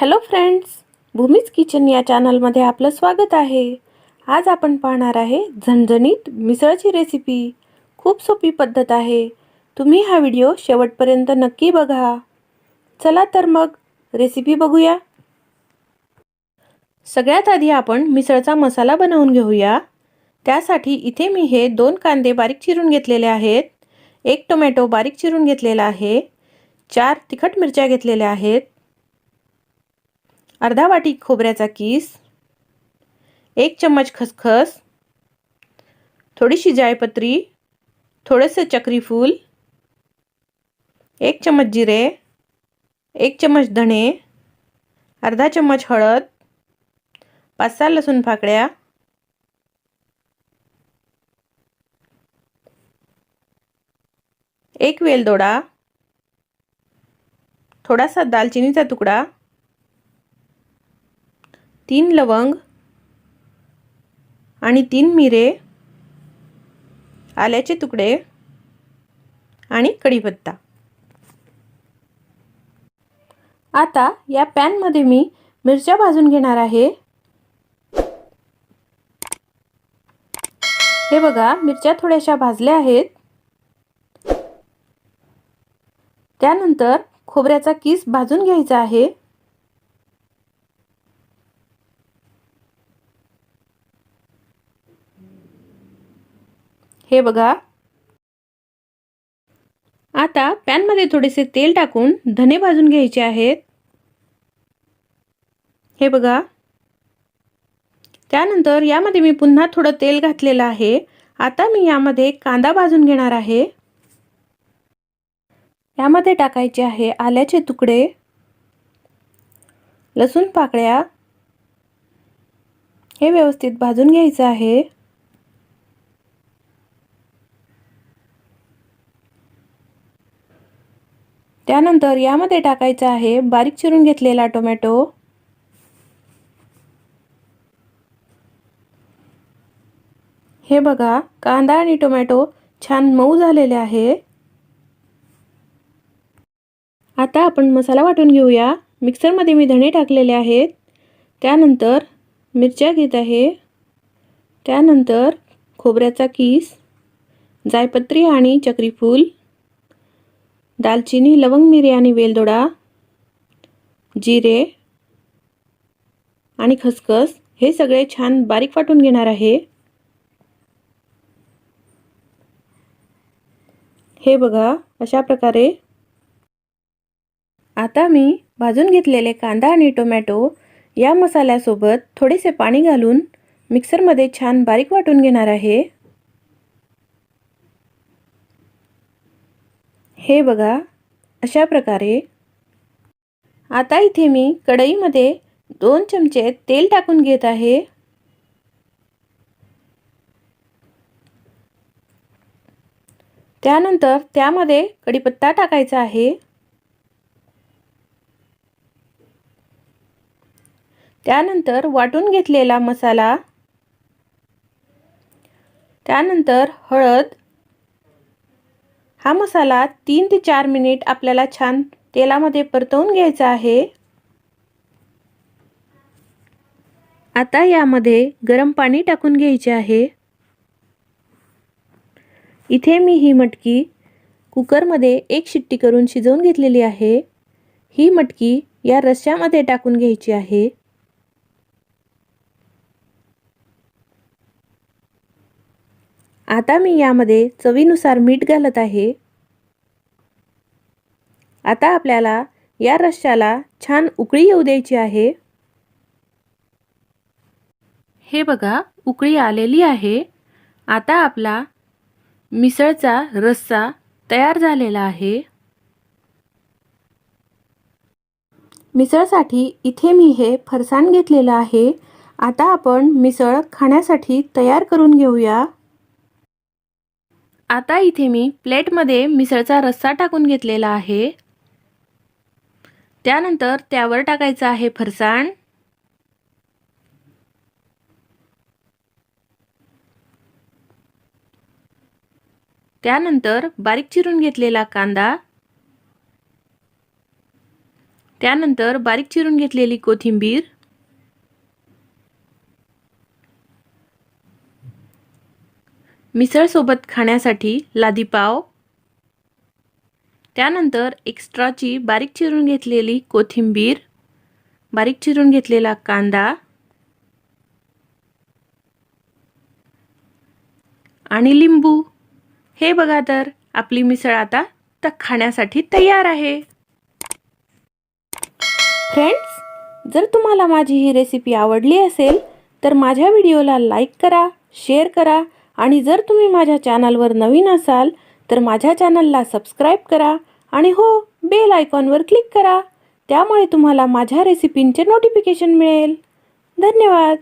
Hello friends भूमीज kitchen या चॅनलमध्ये आपलं स्वागत आहे. आज आपण पाहणार आहे झणझणीत मिसळची रेसिपी खूप सोपी पद्धत आहे. तुम्ही हा व्हिडिओ शेवटपर्यंत नक्की बघा. चला तर मग रेसिपी बघूया. सगळ्यात आधी आपण मिसळचा मसाला बनवून घेऊया. त्यासाठी इथे मी हे दोन कांदे बारीक चिरून घेतलेले आहेत. एक टोमॅटो बारीक चिरून घेतलेला आहे. चार तिखट मिरच्या घेतलेल्या आहेत. अर्धा वाटी खोबऱ्याचा किस एक चम्मच खसखस थोडीशी जायपत्री थोडेसे चक्रीफूल एक चम्मच जिरे एक चम्मच धणे अर्धा चम्मच हळद पाच सहा लसूण फाकड्या एक वेलदोडा थोडासा दालचिनीचा तुकडा तीन लवंग आणि तीन मिरे आल्याचे तुकडे आणि कढीपत्ता. आता या पॅनमध्ये मी मिरच्या भाजून घेणार आहे. हे बघा मिरच्या थोड्याशा भाजल्या आहेत. त्यानंतर खोबऱ्याचा किस भाजून घ्यायचा आहे. हे बघा. आता पॅनमध्ये थोडेसे तेल टाकून धने भाजून घ्यायचे आहेत. हे बघा. त्यानंतर यामध्ये मी पुन्हा थोडं तेल घातलेलं आहे. आता मी यामध्ये कांदा भाजून घेणार आहे. यामध्ये टाकायचे आहे आल्याचे तुकडे. लसूण पाकळ्या. हे व्यवस्थित भाजून घ्यायचं आहे. त्यानंतर यामध्ये टाकायचं आहे बारीक चिरून घेतलेला टोमॅटो. हे बघा कांदा आणि टोमॅटो छान मऊ झालेले आहे. आता आपण मसाला वाटून घेऊया. मिक्सरमध्ये मी धणे टाकलेले आहेत. त्यानंतर मिरच्या घेत आहे. त्यानंतर खोबऱ्याचा किस जायपत्री आणि चक्रीफूल. दालचिनी लवंग मिरी आणि वेलदोडा जिरे आणि खसखस हे सगळे छान बारीक वाटून घेणार आहे. हे बघा अशा प्रकारे. आता मी भाजून घेतलेले कांदा आणि टोमॅटो या मसाल्यासोबत थोडेसे पाणी घालून मिक्सरमध्ये छान बारीक वाटून घेणार आहे. हे बघा अशा प्रकारे. आता इथे मी कढईमध्ये दोन चमचे तेल टाकून घेत आहे. त्यानंतर त्यामध्ये कढीपत्ता टाकायचा आहे. त्यानंतर वाटून घेतलेला मसाला. त्यानंतर हळद हा मसाला तीन ते चार मिनिट आपल्याला छान तेलामध्ये परतवून घ्यायचा आहे. आता यामध्ये गरम पाणी टाकून घ्यायचे आहे. इथे मी ही मटकी कुकरमध्ये एक शिट्टी करून शिजवून घेतलेली आहे. ही मटकी या रश्श्यामध्ये टाकून घ्यायची आहे. आता मी यामध्ये चवीनुसार मीठ घालत आहे. आता आपल्याला या रश्श्याला छान उकळी येऊ द्यायची आहे. हे बघा उकळी आलेली आहे. आता आपला मिसळचा रस्सा तयार झालेला आहे. मिसळसाठी इथे मी हे फरसाण घेतलेलं आहे. आता आपण मिसळ खाण्यासाठी तयार करून घेऊया. आता इथे मी प्लेटमध्ये मिसळचा रस्सा टाकून घेतलेला आहे. त्यानंतर त्यावर टाकायचं आहे फरसाण. त्यानंतर बारीक चिरून घेतलेला कांदा. त्यानंतर बारीक चिरून घेतलेली कोथिंबीर. मिसळसोबत खाण्यासाठी लादी पाव त्यानंतर एक्स्ट्राची बारीक चिरून घेतलेली कोथिंबीर बारीक चिरून घेतलेला कांदा आणि लिंबू. हे बघा तर आपली मिसळ आता तर खाण्यासाठी तयार आहे. फ्रेंड्स जर तुम्हाला माझी ही रेसिपी आवडली असेल तर माझ्या व्हिडिओला लाईक करा शेअर करा आणि जर तुम्ही माझ्या चॅनलवर नवीन असाल तर माझ्या चॅनलला सबस्क्राईब करा आणि हो बेल आयकॉनवर क्लिक करा. त्यामुळे तुम्हाला माझ्या रेसिपींचे नोटिफिकेशन मिळेल. धन्यवाद!